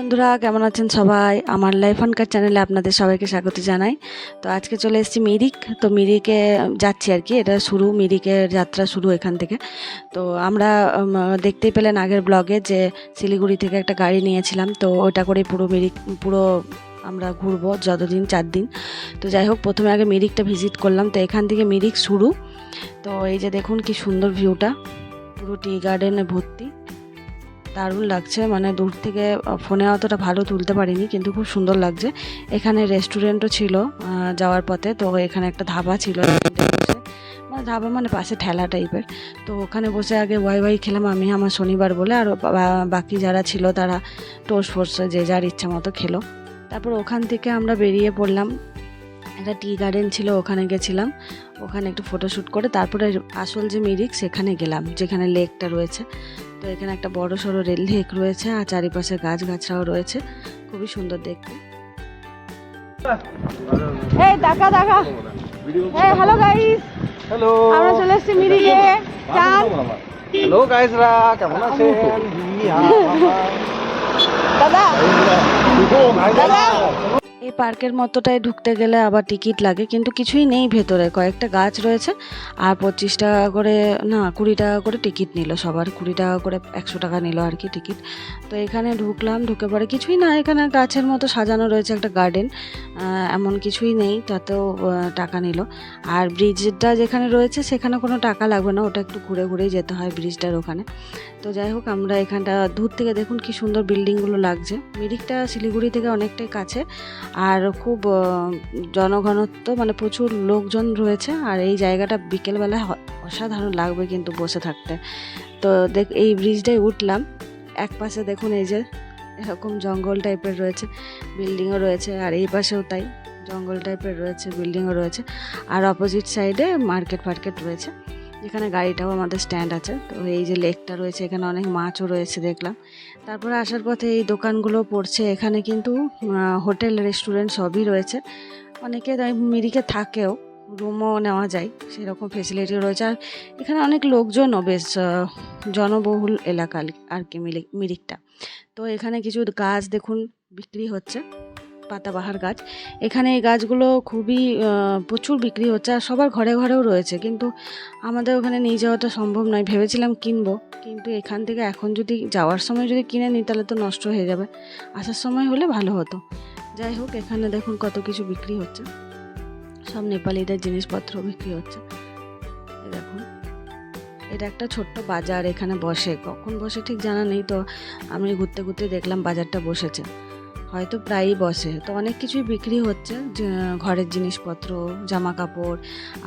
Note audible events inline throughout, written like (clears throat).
বন্ধুরা, কেমন আছেন সবাই? আমার লাইফ অনকার চ্যানেলে আপনাদের সবাইকে স্বাগত জানাই। তো আজকে চলে এসেছি মিরিক। তো মিরিকে যাচ্ছি আর কি। এটা শুরু, মিরিকের যাত্রা শুরু এখান থেকে। তো আমরা দেখতেই পেলেন আগের ব্লগে যে শিলিগুড়ি থেকে একটা গাড়ি নিয়েছিলাম। তো ওটা করে পুরো মিরিক, পুরো আমরা ঘুরবো যতদিন, চার দিন। তো যাই হোক, প্রথমে আগে মিরিকটা ভিজিট করলাম। তো এখান থেকে মিরিক শুরু। তো এই যে দেখুন কি সুন্দর ভিউটা। পুরো টি গার্ডেনে ভর্তি। দারুণ লাগছে। মানে দূর থেকে ফোনে অতটা ভালো তুলতে পারিনি, কিন্তু খুব সুন্দর লাগছে। এখানে রেস্টুরেন্টও ছিল যাওয়ার পথে। তো এখানে একটা ধাবা ছিল মানে ধাবা মানে পাশে ঠেলা টাইপের তো ওখানে বসে আগে ওয়াই ওয়াই খেলাম আমি আমার শনিবার বলে। আর বাকি যারা ছিল তারা টোস ফোর্স যে যার ইচ্ছা মতো খেলো। তারপর ওখান থেকে আমরা বেরিয়ে পড়লাম। একটা টি গার্ডেন ছিল, ওখানে গেছিলাম। ওখানে একটু ফটোশ্যুট করে তারপরে আসল যে মিরিক সেখানে গেলাম, যেখানে লেকটা রয়েছে। তো এখানে একটা বড় সড়ো রেল লেক রয়েছে আর চারিপাশে গাছ গাছরাও রয়েছে। খুবই সুন্দর দেখতে। এই টাকা এই হ্যালো গাইস হ্যালো আমরা চলে এসেছি মিরিকে চান হ্যালো গাইসরা কেমন আছেন? দাদা। দাদা। এই পার্কের মতোটায় ঢুকতে গেলে আবার টিকিট লাগে, কিন্তু কিছুই নেই ভেতরে। কয়েকটা গাছ রয়েছে, আর পঁচিশ টাকা করে, না, কুড়ি টাকা করে টিকিট নিল সবার। কুড়ি টাকা করে একশো টাকা নিল আর কি টিকিট। তো এখানে ঢুকলাম, ঢুকে পরে কিছুই না, এখানে গাছের মতো সাজানো রয়েছে একটা গার্ডেন। এমন কিছুই নেই, তাতেও টাকা নিল। আর ব্রিজটা যেখানে রয়েছে সেখানে কোনো টাকা লাগবে না, ওটা একটু ঘুরে ঘুরেই যেতে হয় ব্রিজটার ওখানে। তো যাই হোক, আমরা এখানটা দূর থেকে দেখুন কি সুন্দর বিল্ডিংগুলো লাগছে। মিরিকটা শিলিগুড়ি থেকে অনেকটাই কাছে আর খুব জনঘনত্ব মানে প্রচুর লোকজন রয়েছে, আর এই জায়গাটা বিকেলবেলা অসাধারণ লাগবে কিন্তু বসে থাকতে। তো দেখ, এই ব্রিজটায় উঠলাম, এক পাশে দেখুন এই যে এরকম জঙ্গল টাইপের রয়েছে, বিল্ডিংও রয়েছে, আর এই পাশেও তাই জঙ্গল টাইপের রয়েছে, বিল্ডিংও রয়েছে, আর অপোজিট সাইডে মার্কেট ফার্কেট রয়েছে। যেখানে গাড়িটাও আমাদের স্ট্যান্ড আছে। তো এই যে লেকটা রয়েছে, এখানে অনেক মাছও রয়েছে দেখলাম। তারপরে আসার পথে এই দোকানগুলো পড়ছে, এখানে কিন্তু হোটেল, রেস্টুরেন্ট সবই রয়েছে। অনেকে মিরিকে থাকেও, রুমও নেওয়া যায়, সেরকম ফেসিলিটিও রয়েছে। আর এখানে অনেক লোকজনও বেশ জনবহুল এলাকা আর- কি মিরিকটা। তো এখানে কিছু গাছ দেখুন, বিক্রি হচ্ছে। পাতাবাহার গাছ। এখানে এই গাছগুলো খুবই প্রচুর বিক্রি হচ্ছে আর সবার ঘরে ঘরেও রয়েছে। কিন্তু আমাদের ওখানে নিয়ে যাওয়াটা সম্ভব নয়, ভেবেছিলাম কিনবো। কিন্তু এখান থেকে এখন যদি যাওয়ার সময় যদি কিনে নিই, তাহলে তো নষ্ট হয়ে যাবে। আসার সময় হলে ভালো হতো। যাই হোক, এখানে দেখুন কত কিছু বিক্রি হচ্ছে। সব নেপালিদের জিনিসপত্র বিক্রি হচ্ছে। দেখুন, এটা একটা ছোট্ট বাজার, এখানে বসে। কখন বসে ঠিক জানা নেই, তো আমি ঘুরতে ঘুরতে দেখলাম বাজারটা বসেছে। হয়তো প্রায়ই বসে। তো অনেক কিছুই বিক্রি হচ্ছে ঘরের জিনিসপত্র জামা কাপড়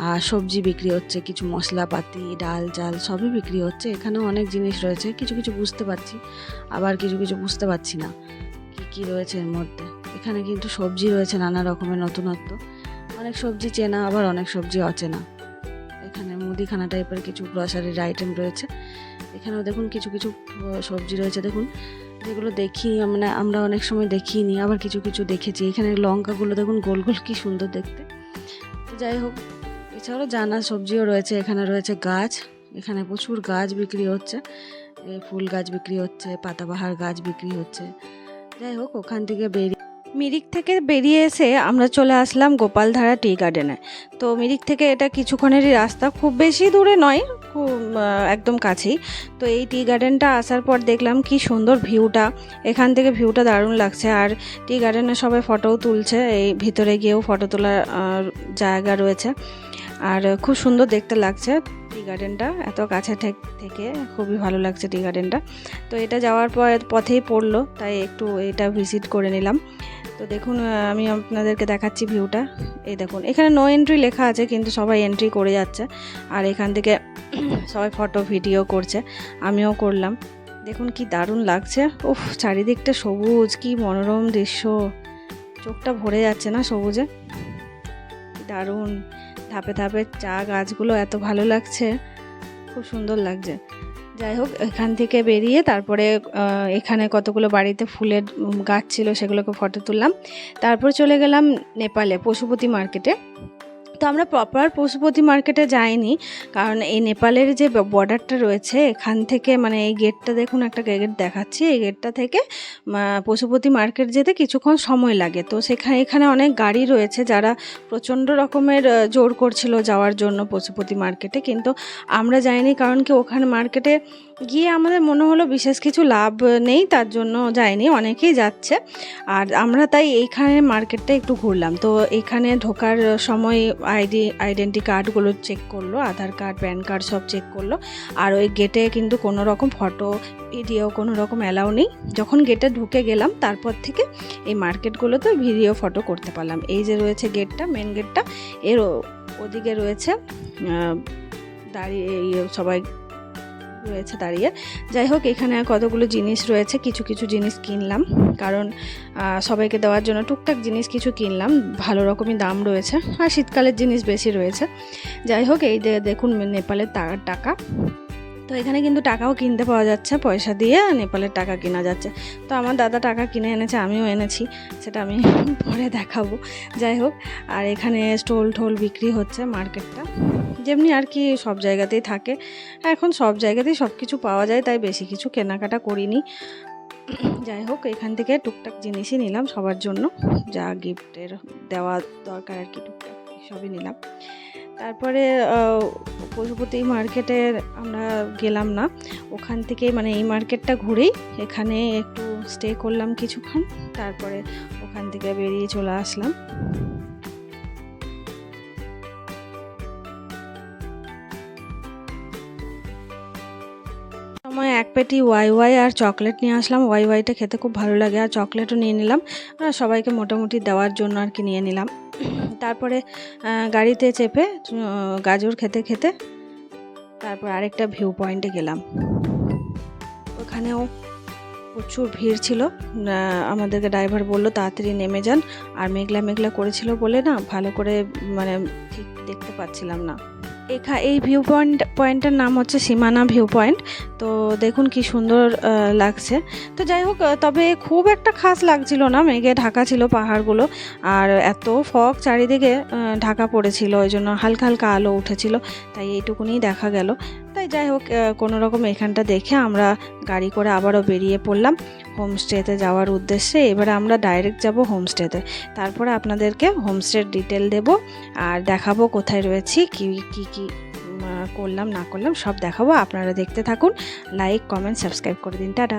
আর সবজি বিক্রি হচ্ছে, কিছু মশলাপাতি, ডাল, চাল সবই বিক্রি হচ্ছে। এখানেও অনেক জিনিস রয়েছে, কিছু কিছু বুঝতে পারছি, আবার কিছু কিছু বুঝতে পারছি না, কি কি রয়েছে এর মধ্যে। এখানে কিন্তু সবজি রয়েছে নানা রকমের নতুনত্ব। অনেক সবজি চেনা, আবার অনেক সবজি অচেনা। এখানে মুদিখানা টাইপের কিছু গ্রসারির আইটেম রয়েছে। এখানেও দেখুন, কিছু কিছু সবজি রয়েছে। দেখুন যেগুলো দেখি মানে আমরা অনেক সময় দেখিনি, আবার কিছু কিছু দেখেছি। এখানে লঙ্কাগুলো দেখুন, গোল গোল কি সুন্দর দেখতে। যাই হোক, এছাড়াও জানা সবজিও রয়েছে, এখানে রয়েছে গাছ, এখানে প্রচুর গাছ বিক্রি হচ্ছে। ফুল গাছ বিক্রি হচ্ছে, পাতাবাহার গাছ বিক্রি হচ্ছে। যাই হোক, ওখান থেকে বেরিয়ে মিরিক থেকে বেরিয়ে এসে আমরা চলে আসলাম গোপালধারা টি গার্ডেনে তো মিরিক থেকে এটা কিছুক্ষণেরই রাস্তা, খুব বেশি দূরে নয়, খুব একদম কাছেই। তো এই টি গার্ডেনটা আসার পর দেখলাম কি সুন্দর ভিউটা, এখান থেকে ভিউটা দারুণ লাগছে। আর টি গার্ডেনে সবাই ফটোও তুলছে, এই ভিতরে গিয়েও ফটো তোলার জায়গা রয়েছে। আর খুব সুন্দর দেখতে লাগছে টি গার্ডেনটা এত কাছে থেক- খুবই ভালো লাগছে টি গার্ডেনটা তো এটা যাওয়ার পর, পথেই পড়ল, তাই একটু এটা ভিজিট করে নিলাম। তো দেখুন আমি আপনাদেরকে দেখাচ্ছি ভিউটা। এই দেখুন, এখানে নো এন্ট্রি লেখা আছে, কিন্তু সবাই এন্ট্রি করে যাচ্ছে। আর এখান থেকে (clears throat) সবাই ফটো ভিডিও করছে। আমিও করলাম। দেখুন কি দারুণ লাগছে। উফ, চারিদিকটা সবুজ, কি মনোরম দৃশ্য। চোখটা ভরে যাচ্ছে না সবুজে? দারুণ। ধাপে ধাপে চা গাছগুলো এত ভালো লাগছে। খুব সুন্দর লাগছে। যাই হোক এখান থেকে বেরিয়ে তারপরে এখানে কতগুলো বাড়িতে ফুলের গাছ ছিল সেগুলোকে ফটো তুললাম। তারপর চলে গেলাম নেপালে, পশুপতি মার্কেটে। তো আমরা প্রপার পশুপতি মার্কেটে যাইনি, কারণ এই নেপালের যে বর্ডারটা রয়েছে, এখান থেকে মানে এই গেটটা দেখুন, একটা গেট দেখাচ্ছি। এই গেটটা থেকে পশুপতি মার্কেট যেতে কিছুক্ষণ সময় লাগে। তো সেখানে, এখানে অনেক গাড়ি রয়েছে যারা প্রচণ্ড রকমের জোর করছিল যাওয়ার জন্য পশুপতি মার্কেটে কিন্তু আমরা যাইনি কারণ কি ওখানে মার্কেটে গিয়ে আমাদের মনে হলো বিশেষ কিছু লাভ নেই, তার জন্য যায়নি, অনেকেই যাচ্ছে। আর আমরা তাই এইখানে মার্কেটটা একটু ঘুরলাম। তো এখানে ঢোকার সময় আইডি, আইডেন্টি কার্ডগুলো চেক করল, আধার কার্ড, প্যান কার্ড সব চেক করল। আর ওই গেটে কিন্তু কোনো রকম ফটো ভিডিও কোনো রকম অ্যালাউ নেই। যখন গেটে ঢুকে গেলাম, তারপর থেকে এই মার্কেটগুলোতে ভিডিও ফটো করতে পারলাম। এই যে রয়েছে গেটটা মেন গেটটা এর ওদিকে রয়েছে দাঁড়িয়ে ইয়ে সবাই রয়েছে দাঁড়িয়ে। যাই হোক, এখানে কতগুলো জিনিস রয়েছে, কিছু কিছু জিনিস কিনলাম। কারণ সবাইকে দেওয়ার জন্য টুকটাক জিনিস কিছু কিনলাম, ভালো রকমই দাম রয়েছে আর শীতকালের জিনিস বেশি রয়েছে। যাই হোক, এই দেখুন নেপালের টাকা। তো এখানে কিন্তু টাকাও কিনতে পাওয়া যাচ্ছে, পয়সা দিয়ে নেপালের টাকা কেনা যাচ্ছে। তো আমার দাদা টাকা কিনে এনেছে, আমিও এনেছি, সেটা আমি পরে দেখাবো। যাই হোক, আর এখানে স্টোল টোল বিক্রি হচ্ছে মার্কেটটা। যেমনি আর কি সব জায়গাতেই থাকে। এখন সব জায়গাতেই সব কিছু পাওয়া যায়, তাই বেশি কিছু কেনাকাটা করিনি। যাই হোক, এখান থেকে টুকটাক জিনিসই নিলাম সবার জন্য। যা গিফটের দেওয়া দরকার আর কি টুকটাক সবই নিলাম। তারপরে পশুপতি মার্কেটের আমরা গেলাম না। ওখান থেকে মানে এই মার্কেটটা ঘুরেই এখানে একটু স্টে করলাম কিছুক্ষণ। তারপরে ওখান থেকে বেরিয়ে চলে আসলাম। এক পেটি ওয়াই ওয়াই আর চকলেট নিয়ে আসলাম। ওয়াই ওয়াইটা খেতে খুব ভালো লাগে। আর চকলেটও নিয়ে নিলাম। সবাইকে মোটামুটি দেওয়ার জন্য আর কি নিয়ে নিলাম। তারপরে গাড়িতে চেপে গাজর খেতে খেতে তারপর আরেকটা ভিউ পয়েন্টে গেলাম। ওখানেও প্রচুর ভিড় ছিল। আমাদেরকে ড্রাইভার বলল, তাড়াতাড়ি নেমে যান। আর মেঘলা মেঘলা করেছিল বলে না, ভালো করে মানে ঠিক দেখতে পাচ্ছিলাম না। এখা এই ভিউ পয়েন্ট পয়েন্টের নাম হচ্ছে সীমানা ভিউ পয়েন্ট তো দেখুন কি সুন্দর লাগছে। তো যাই হোক তবে খুব একটা খাস লাগছিল না। মেঘে ঢাকা ছিল পাহাড়গুলো। আর এত ফক চারিদিকে ঢাকা পড়েছিল। ওই জন্য হালকা হালকা আলো উঠেছিল। তাই এইটুকুনি দেখা গেল। তাই যাই হোক কোনো রকম এখানটা দেখে আমরা গাড়ি করে আবারও বেরিয়ে পড়লাম হোমস্টেতে যাওয়ার উদ্দেশ্যে। এবারে আমরা ডাইরেক্ট যাব হোমস্টেতে। তারপরে আপনাদেরকে হোমস্টের ডিটেল দেব আর দেখাবো কোথায় রয়েছি, কি কি কি করলাম, না করলাম, সব দেখাবো। আপনারা দেখতে থাকুন, লাইক, কমেন্ট, সাবস্ক্রাইব করে দিন। টাটা।